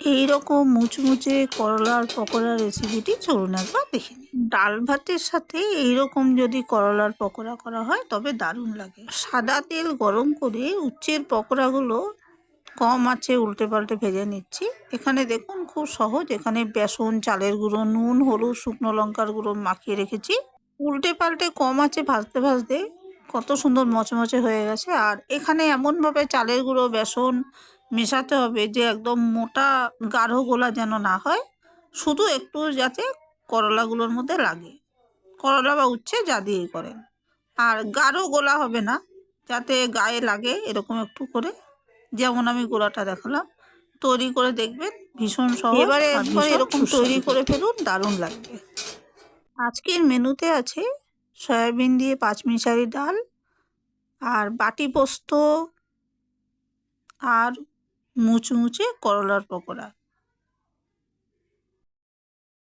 এই রকম মুচমুচে করলার পকোড়া রেসিপিটি চলুন একবার দেখে নিই। ডাল ভাতের সাথে এই রকম যদি করলার পকোড়া করা হয়, তবে দারুণ লাগে। সাদা তেল গরম করে উচ্ছের পকোড়াগুলো কম আছে উল্টে পাল্টে ভেজে নিচ্ছি। এখানে দেখুন খুব সহজ, এখানে বেসন, চালের গুঁড়ো, নুন, হলুদ, শুকনো লঙ্কার গুঁড়ো মাখিয়ে রেখেছি। উল্টে পাল্টে কম আছে ভাজতে ভাজতে, কত সুন্দর মচমচে হয়ে গেছে। আর এখানে এমনভাবে চালের গুঁড়ো, বেসন মেশাতে হবে যে একদম মোটা গাঢ় গোলা যেন না হয় শুধু একটু যাতে করলাগুলোর মধ্যে লাগে। করলা বা উচ্ছে যা দিয়ে করেন। আর গাঢ় গোলা হবে না যাতে গায়ে লাগে এরকম একটু করে। যেমন আমি গোলাটা দেখালাম তৈরি করে দেখবেন ভীষণ সহজ এবারে একবার এরকম তৈরি করে ফেলুন দারুণ লাগবে। আজকের মেনুতে আছে সয়াবিন দিয়ে পাঁচমিশালি ডাল আর বাটি পোস্ত আর মুচমুচে করলার পকোড়া।